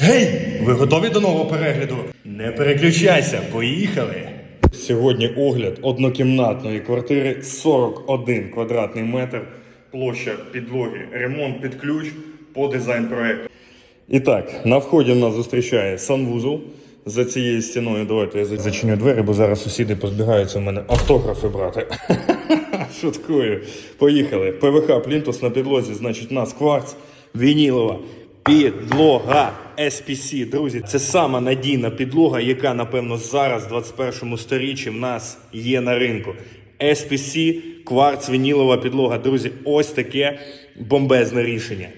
Гей! Ви готові до нового перегляду? Не переключайся, поїхали! Сьогодні огляд однокімнатної квартири 41 квадратний метр, площа підлоги, ремонт під ключ по дизайн проекту. І так, на вході нас зустрічає санвузол. За цією стіною давайте я зачиню двері, бо зараз сусіди позбігаються в мене автографи брати. Шуткую. Поїхали. ПВХ плінтус на підлозі, значить, у нас кварц, вінілова, підлога SPC. Друзі, це сама надійна підлога, яка, напевно, зараз, в 21 сторіччі, в нас є на ринку. SPC, кварц, вінілова підлога. Друзі, ось таке бомбезне рішення.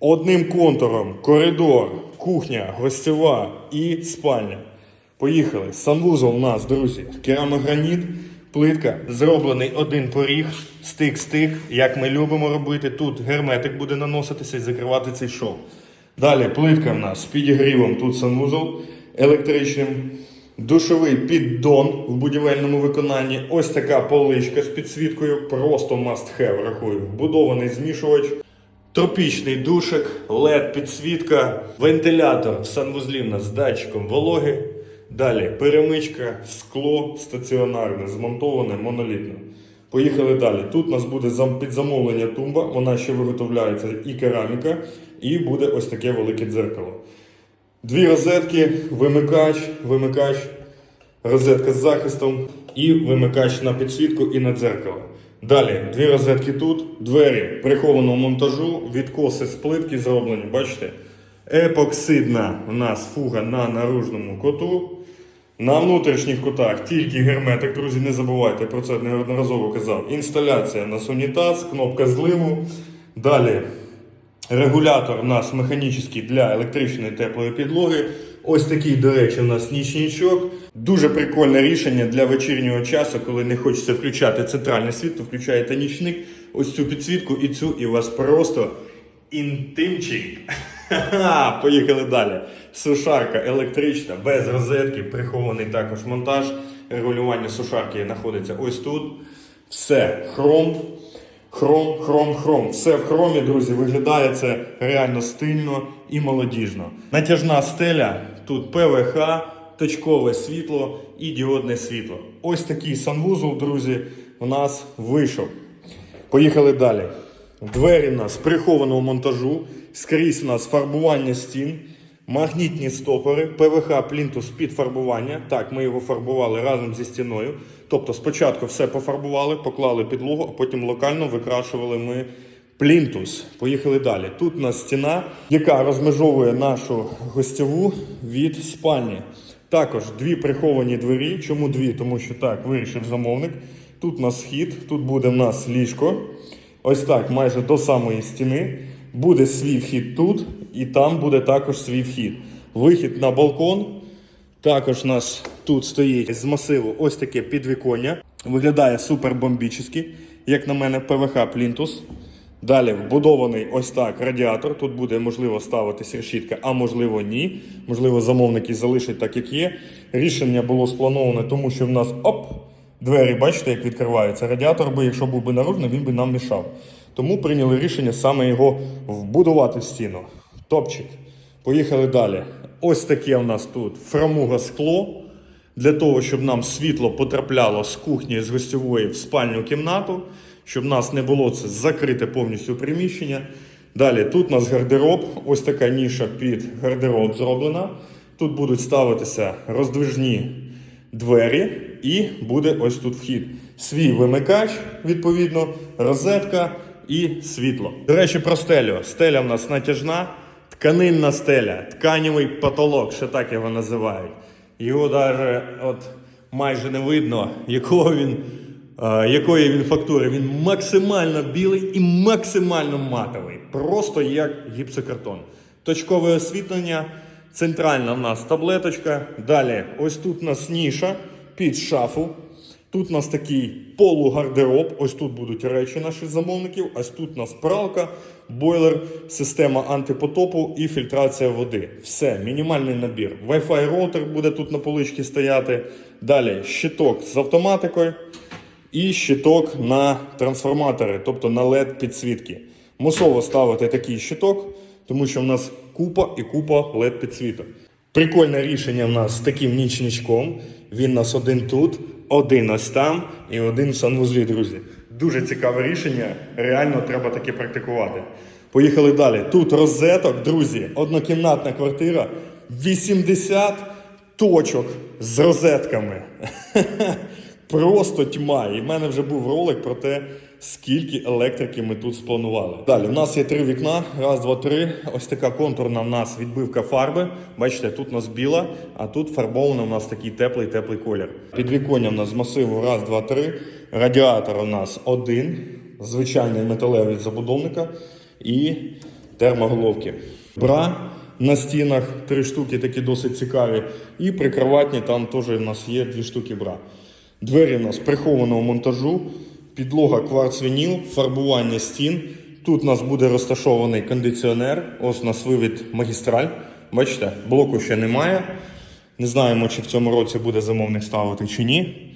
Одним контуром коридор, кухня, гостьова і спальня. Поїхали. Санвузол у нас, друзі, керамограніт, плитка, зроблений один поріг, стик-стик, як ми любимо робити. Тут герметик буде наноситися і закривати цей шов. Далі плитка в нас з підігрівом, тут санвузол електричним. Душовий піддон в будівельному виконанні. Ось така поличка з підсвіткою. Просто must have, рахую. Вбудований змішувач. Тропічний душик, led підсвітка, вентилятор в санвузлі в нас з датчиком вологи. Далі перемичка, скло стаціонарне, змонтоване монолітно. Поїхали далі. Тут у нас буде зам- під замовлення тумба, вона ще виготовляється і кераміка, і буде ось таке велике дзеркало. Дві розетки, вимикач, вимикач, розетка з захистом і вимикач на підсвітку і на дзеркало. Далі дві розетки тут, двері прихованого монтажу, відкоси з плитки зроблені, бачите? Епоксидна у нас фуга на наружному коту. На внутрішніх кутах тільки герметик, друзі, не забувайте, про це неодноразово казав. Інсталяція на унітаз, кнопка зливу. Далі Регулятор у нас механічний для електричної теплої підлоги. Ось такий, до речі, у нас нічничок. Дуже прикольне рішення для вечірнього часу, коли не хочеться включати центральне світло, включаєте нічник, ось цю підсвітку і цю, і у вас просто інтимчик. Поїхали далі. Сушарка електрична, без розетки, прихований також монтаж. Регулювання сушарки знаходиться ось тут. Все, хром. Хром, хром, хром. Все в хромі, друзі, виглядає це реально стильно і молодіжно. Натяжна стеля, тут ПВХ, точкове світло і діодне світло. Ось такий санвузол, друзі, у нас вийшов. Поїхали далі. Двері у нас прихованого монтажу, скрізь у нас фарбування стін, магнітні стопори, ПВХ плінтус під фарбування. Так, ми його фарбували разом зі стіною. Тобто спочатку все пофарбували, поклали підлогу, а потім локально викрашували ми плінтус. Поїхали далі. Тут у нас стіна, яка розмежовує нашу гостьову від спальні. Також дві приховані двері. Чому дві? Тому що так вирішив замовник. Тут у нас схід, тут буде в нас ліжко. Ось так, майже до самої стіни. Буде свій вхід тут, і там буде також свій вхід. Вихід на балкон. Також у нас тут стоїть з масиву ось таке підвіконня. Виглядає супер бомбічно, як на мене, ПВХ плінтус. Далі вбудований ось так радіатор. Тут буде можливо ставитися решітка, а можливо ні. Можливо, замовники залишать так, як є. Рішення було сплановане, тому що в нас оп, двері, бачите, як відкриваються. Радіатор би, якщо був би наружний, він би нам мішав. Тому прийняли рішення саме його вбудувати в стіну. Топчик. Поїхали далі. Ось таке у нас тут фрамуга скло. Для того, щоб нам світло потрапляло з кухні з гостьової в спальню кімнату, щоб нас не було це закрите повністю приміщення. Далі тут у нас гардероб, ось така ніша під гардероб зроблена. Тут будуть ставитися роздвижні двері, і буде ось тут вхід. Свій вимикач, відповідно, розетка і світло. До речі, про стелю. Стеля в нас натяжна, тканинна стеля, тканівий потолок, ще так його називають. Його навіть от майже не видно, якого він, е, якої він фактури. Він максимально білий і максимально матовий. Просто як гіпсокартон. Точкове освітлення, центральна в нас таблеточка. Далі, ось тут у нас ніша під шафу. Тут у нас такий полугардероб. Ось тут будуть речі наших замовників. Ось тут у нас пралка, бойлер, система антипотопу і фільтрація води. Все, мінімальний набір. Wi-Fi роутер буде тут на поличці стояти. Далі щиток з автоматикою і щиток на трансформатори, тобто на LED підсвітки. Мусово ставити такий щиток, тому що в нас купа і купа led підсвіток. Прикольне рішення в нас з таким нічничком. Він у нас один тут, один ось там і один в санвузлі, друзі. Дуже цікаве рішення. Реально треба таке практикувати. Поїхали далі. Тут розеток, друзі, однокімнатна квартира, 80 точок з розетками. Просто тьма. І в мене вже був ролик про те, скільки електрики ми тут спланували. Далі, в нас є три вікна. Раз, два, три. Ось така контурна в нас відбивка фарби. Бачите, тут у нас біла, а тут фарбовано у нас такий теплий теплий колір. Підвіконня в нас з масиву раз, два, три. Радіатор у нас один, звичайний металевий забудовника і термоголовки. Бра на стінах три штуки, такі досить цікаві. І прикроватні там теж у нас є дві штуки бра. Двері у нас прихованого монтажу, підлога кварц-вініл, фарбування стін. Тут у нас буде розташований кондиціонер. Ось у нас вивід магістраль. Бачите, блоку ще немає. Не знаємо, чи в цьому році буде замовник ставити чи ні.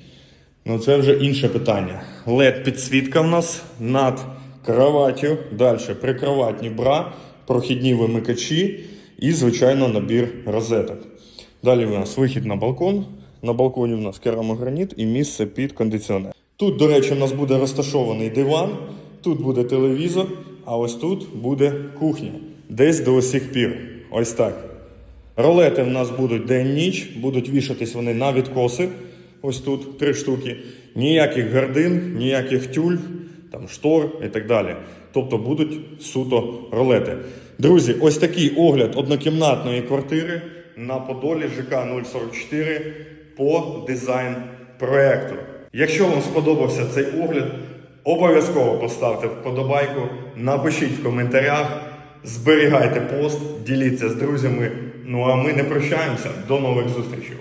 Ну, це вже інше питання. led підсвітка в нас над кроваттю. Далі прикроватні бра, прохідні вимикачі і, звичайно, набір розеток. Далі у нас вихід на балкон. На балконі у нас керамограніт і місце під кондиціонер. Тут, до речі, у нас буде розташований диван, тут буде телевізор, а ось тут буде кухня. Десь до усіх пір. Ось так. Ролети в нас будуть день-ніч, будуть вішатись вони на відкоси. Ось тут три штуки. Ніяких гардин, ніяких тюль, там штор і так далі. Тобто будуть суто ролети. Друзі, ось такий огляд однокімнатної квартири на Подолі ЖК 044 по дизайн проекту. Якщо вам сподобався цей огляд, обов'язково поставте вподобайку, напишіть в коментарях, зберігайте пост, діліться з друзями. Ну а ми не прощаємося. До нових зустрічей.